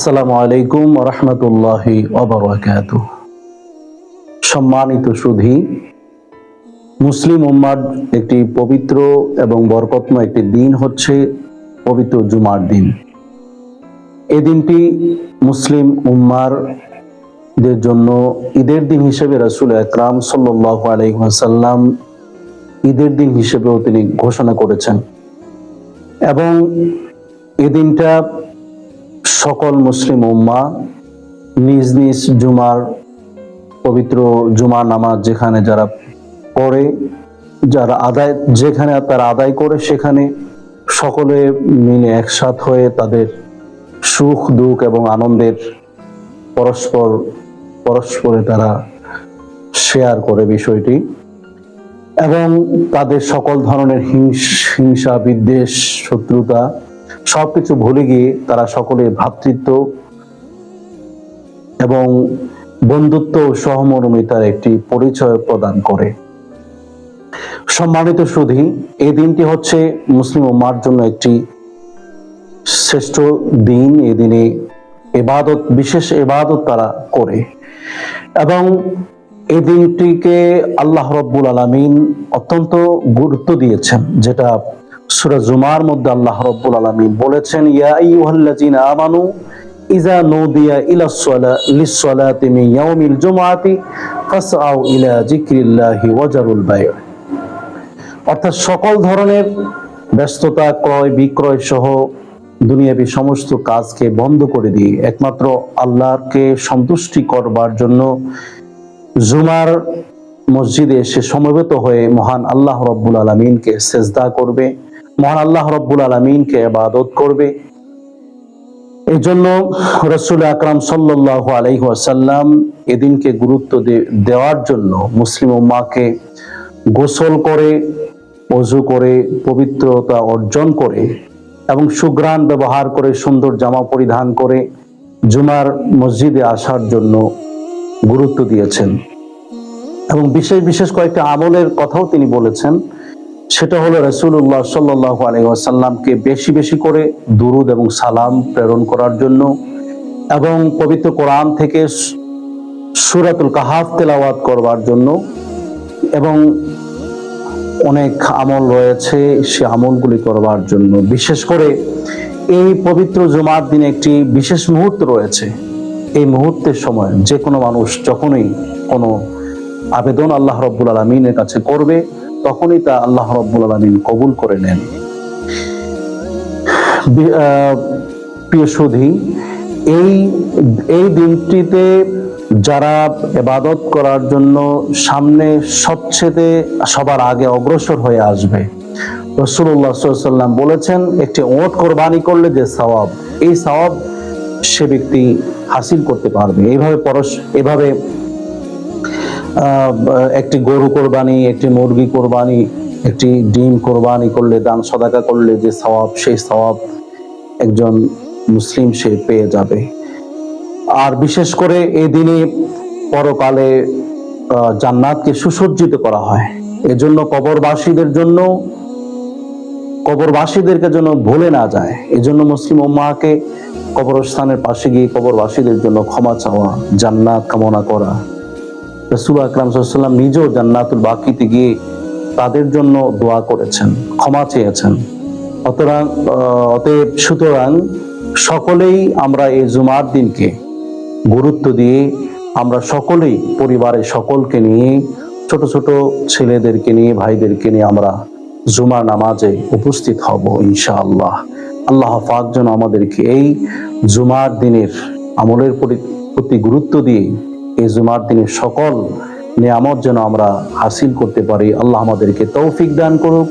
আসসালামু আলাইকুম রহমতুল্লাহি অবরাকাত সম্মানিত সুধী, মুসলিম উম্মার একটি পবিত্র এবং বরকতময় একটি দিন হচ্ছে পবিত্র জুমার দিন। এই দিনটি মুসলিম উম্মার দের জন্য ঈদের দিন হিসেবে রাসুল একরাম সাল্লাহ আলাইসাল্লাম ঈদের দিন হিসেবেও তিনি ঘোষণা করেছেন। এবং এই দিনটা সকল মুসলিম উম্মা নিজ নিজ জুমার, পবিত্র জুমা নামাজ যেখানে যারা পড়ে, যারা আদায়, যেখানে তারা আদায় করে, সেখানে সকলে মিলে একসাথ হয়ে তাদের সুখ, দুঃখ এবং আনন্দের পরস্পর, পরস্পরে তারা শেয়ার করে বিষয়টি এবং তাদের সকল ধরনের হিংস- হিংসা, বিদ্বেষ, শত্রুতা সবকিছু ভুলে গিয়ে তারা সকলে ভ্রাতৃত্ব এবং বন্ধুত্ব সহমর্মিতার একটি পরিচয় প্রদান করে। সম্মানিত সুধী, এই দিনটি হচ্ছে মুসলিম উম্মার জন্য একটি শ্রেষ্ঠ দিন। এই দিনে এবাদত, বিশেষ এবাদত তারা করে এবং এই দিনটিকে আল্লাহ রব্বুল আলমিন অত্যন্ত গুরুত্ব দিয়েছেন, যেটা সূরা জুমার মধ্যে আল্লাহ রব্বুল আলমিন বলেছেন, ইয়া আইয়ুহাল্লাযিনা আমানু ইজা নুদিয়া ইলা সলা লিসসালাতি মিন ইয়াউমিল জুমআতি ফাসআউ ইলা যিকরিল্লাহি ওয়াজারুল বায় অর্থাৎ সকল ধরনের ব্যস্ততা, ক্রয়, বিক্রয় সহ দুনিয়াবি সমস্ত কাজকে বন্ধ করে দিয়ে একমাত্র আল্লাহকে সন্তুষ্টি করবার জন্য জুমার মসজিদে এসে সমবেত হয়ে মহান আল্লাহ রব্বুল আলমিনকে সেজদা করবে। মহান আল্লাহ রব্বুল আলমিনকে আবাদত করবে। এই জন্য রসুল আকরাম সাল্লাহ আলাইসাল্লাম এদিনকে গুরুত্ব দেওয়ার জন্য মুসলিম উম্মাকে গোসল করে, অজু করে, পবিত্রতা অর্জন করে এবং সুগ্রাণ ব্যবহার করে, সুন্দর জামা পরিধান করে জুমার মসজিদে আসার জন্য গুরুত্ব দিয়েছেন। এবং বিশেষ বিশেষ কয়েকটা আমলের কথাও তিনি বলেছেন। সেটা হলো রসুল্লাহ সাল্লাহ আলহাসাল্লামকে বেশি বেশি করে দুরুদ এবং সালাম প্রেরণ করার জন্য এবং পবিত্র কোরআন থেকে সুরাতুল কাহাফ তেলাওয়াত করবার জন্য এবং অনেক আমল রয়েছে সে আমলগুলি করবার জন্য। বিশেষ করে এই পবিত্র জুমার দিনে একটি বিশেষ মুহূর্ত রয়েছে। এই মুহূর্তের সময় যে কোনো মানুষ যখনই কোনো আবেদন আল্লাহ রব্বুল আলমিনের কাছে করবে তখনই তা আল্লাহ রব্বুল আলমিন কবুল করে নেন। প্রিয় এই এই দিনটিতে যারা এবাদত করার জন্য সামনে সবচেয়ে সবার আগে অগ্রসর হয়ে আসবে রসুল্লাহ সাল্লাম বলেছেন, একটি ওট কোরবানি করলে যে সওয়াব, এই সওয়াব সে ব্যক্তি হাসিল করতে পারবে। এইভাবে পরশ এভাবে একটি গরু কোরবানি, একটি মুরগি কোরবানি, একটি ডিম কোরবানি করলে, দান সদাকা করলে যে সওয়াব, সেই সওয়াব একজন মুসলিম সে পেয়ে যাবে। আর বিশেষ করে এই দিনে পরকালে জান্নাতকে সুসজ্জিত করা হয়। এজন্য কবরবাসীদের জন্য, কবরবাসীদেরকে যেন ভুলে না যায়। এজন্য মুসলিম উম্মাকে কবরস্থানের পাশে গিয়ে কবরবাসীদের জন্য ক্ষমা চাওয়া, জান্নাত কামনা করা রসুল আকরাম সাল্লাম নিজেও জান্নাতুল বাকিতে গিয়ে তাদের জন্য দোয়া করেছেন, ক্ষমা চেয়েছেন। অতরাং অতএব সুতরাং সকলেই আমরা এই জুমার দিনকে গুরুত্ব দিয়ে আমরা সকলেই পরিবারের সকলকে নিয়ে, ছোট ছোট ছেলেদেরকে নিয়ে, ভাইদেরকে নিয়ে আমরা জুমার নামাজে উপস্থিত হব ইনশাআল্লাহ। আল্লাহ পাক যেন আমাদেরকে এই জুমার দিনের আমলের প্রতি গুরুত্ব দিয়ে এই জুমার দিনে সকল নিয়ামত যেন আমরা হাসিল করতে পারি। আল্লাহ আমাদেরকে তৌফিক দান করুক।